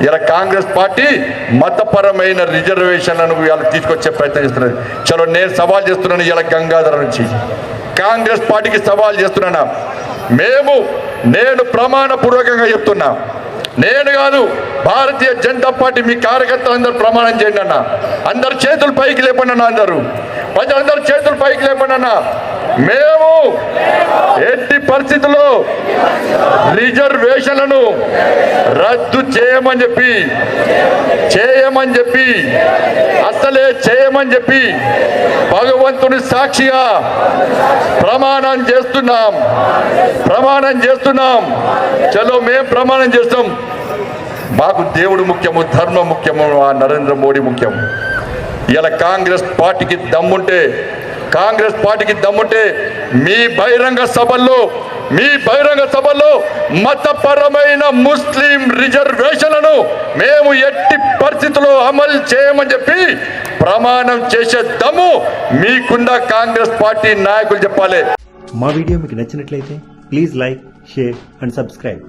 ఇలా కాంగ్రెస్ పార్టీ మతపరమైన రిజర్వేషన్లను ఇలా తీసుకొచ్చే ప్రయత్నం చేస్తున్నది. చలో నేను సవాల్ చేస్తున్నాను ఇలా గంగాధర నుంచి. కాంగ్రెస్ పార్టీకి సవాల్ చేస్తున్నానా? మేము నేను ప్రమాణపూర్వకంగా చెప్తున్నా. నేను కాదు భారతీయ జనతా పార్టీ మీ కార్యకర్తలు అందరూ ప్రమాణం చేయండి అన్న. అందరు చేతులు పైకి లేపండి అన్న అందరూ. ప్రజలందరూ చేతులు పైకి లేపండి అన్న. మేము ఎట్టి పరిస్థితుల్లో రిజర్వేషన్లను రద్దు చేయమని చెప్పి చేయమని చెప్పి అసలే చేయమని చెప్పి భగవంతుని సాక్షిగా ప్రమాణం చేస్తున్నాం. ప్రమాణం చేస్తున్నాం. చలో మేం ప్రమాణం చేస్తాం. మాకు దేవుడు ముఖ్యము ధర్మం ముఖ్యము ఆ నరేంద్ర మోడీ ముఖ్యం ఇలా కాంగ్రెస్ పార్టీకి దమ్ముంటే కాంగ్రెస్ పార్టీకి దమ్ముంటే మీ బహిరంగ సభల్లో మీ బహిరంగ సభలో మతపరమైన ముస్లిం రిజర్వేషన్లను మేము ఎట్టి పరిస్థితుల్లో అమలు చేయమని చెప్పి ప్రమాణం చేసే దమ్ము మీకున్న కాంగ్రెస్ పార్టీ నాయకులు చెప్పాలి. మా వీడియో మీకు నచ్చినట్లయితే please like share and subscribe.